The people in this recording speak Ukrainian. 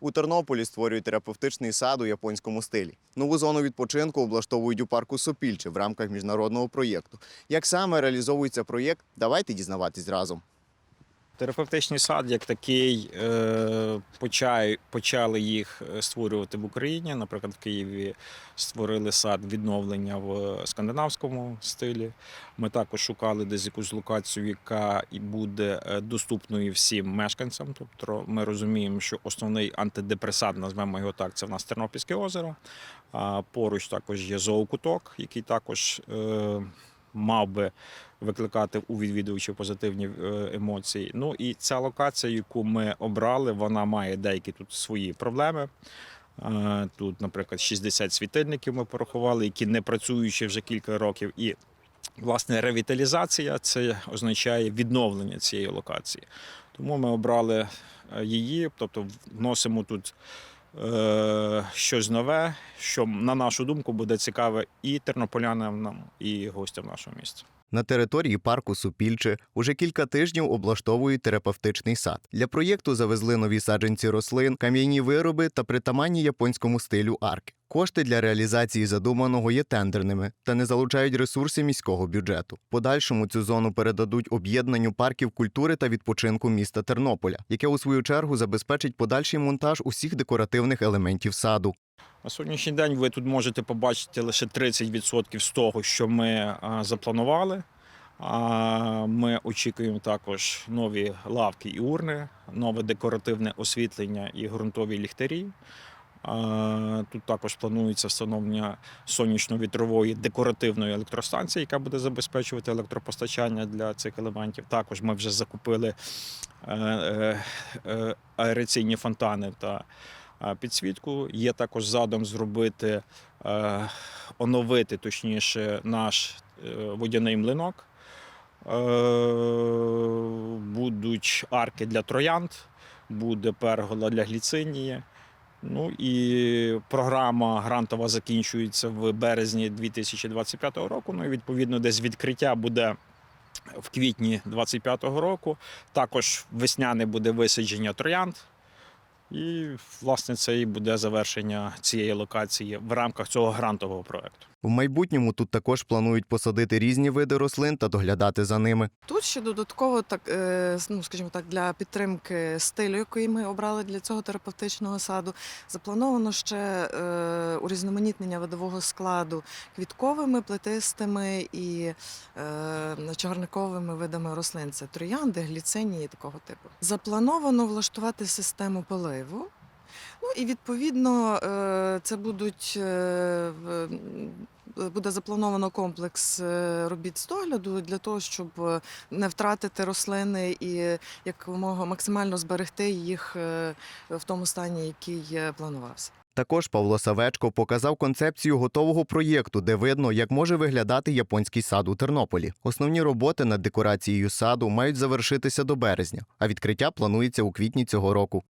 У Тернополі створюють терапевтичний сад у японському стилі. Нову зону відпочинку облаштовують у парку Сопільче в рамках міжнародного проєкту. Як саме реалізовується проєкт, давайте дізнаватись разом. Терапевтичний сад як такий е, почали їх е, створювати в Україні. Наприклад, в Києві створили сад відновлення в скандинавському стилі. Ми також шукали десь якусь локацію, яка і буде е, доступною всім мешканцям. Тобто ми розуміємо, що основний антидепресант, назвемо його так, це в нас Тернопільське озеро. А поруч також є зоокуток, який також е, мав би викликати у відвідувачів позитивні е, емоції. Ну і ця локація, яку ми обрали, вона має деякі тут свої проблеми. Е, Тут, наприклад, 60 світильників ми порахували, які не працюючі вже кілька років. І власне ревіталізація це означає відновлення цієї локації. Тому ми обрали е, її, тобто вносимо тут щось нове, що, на нашу думку, буде цікаве і тернополянам, і гостям нашого міста. На території парку Супільче уже кілька тижнів облаштовують терапевтичний сад. Для проєкту завезли нові саджанці рослин, кам'яні вироби та притаманні японському стилю арки. Кошти для реалізації задуманого є тендерними та не залучають ресурси міського бюджету. Подальшому цю зону передадуть об'єднанню парків культури та відпочинку міста Тернополя, яке у свою чергу забезпечить подальший монтаж усіх декоративних елементів саду. На сьогоднішній день ви тут можете побачити лише 30% з того, що ми запланували. Ми очікуємо також нові лавки і урни, нове декоративне освітлення і ґрунтові ліхтарі. Тут також планується встановлення сонячно-вітрової декоративної електростанції, яка буде забезпечувати електропостачання для цих елементів. Також ми вже закупили е, е, е, аераційні фонтани та підсвітку. Є також задум зробити, е, оновити точніше наш е, водяний млинок. Е, Будуть арки для троянд, буде пергола для гліцинії. Ну і програма грантова закінчується в березні 2025 року. Ну і відповідно, десь відкриття буде в квітні 2025 року. Також весняне буде висадження троянд. І, власне, це і буде завершення цієї локації в рамках цього грантового проекту. В майбутньому тут також планують посадити різні види рослин та доглядати за ними. Тут ще додатково так, е, ну скажімо так, для підтримки стилю, який ми обрали для цього терапевтичного саду, заплановано ще е, урізноманітнення видового складу квітковими, плетистими і е, чагарниковими видами рослин. Це троянди, гліцинії такого типу. Заплановано влаштувати систему поливу. Ну і відповідно е, це будуть е, буде заплановано комплекс е, робіт з догляду для того, щоб не втратити рослини і якомога максимально зберегти їх в тому стані, який планувався. Також Павло Савечко показав концепцію готового проєкту, де видно, як може виглядати японський сад у Тернополі. Основні роботи над декорацією саду мають завершитися до березня, а відкриття планується у квітні цього року.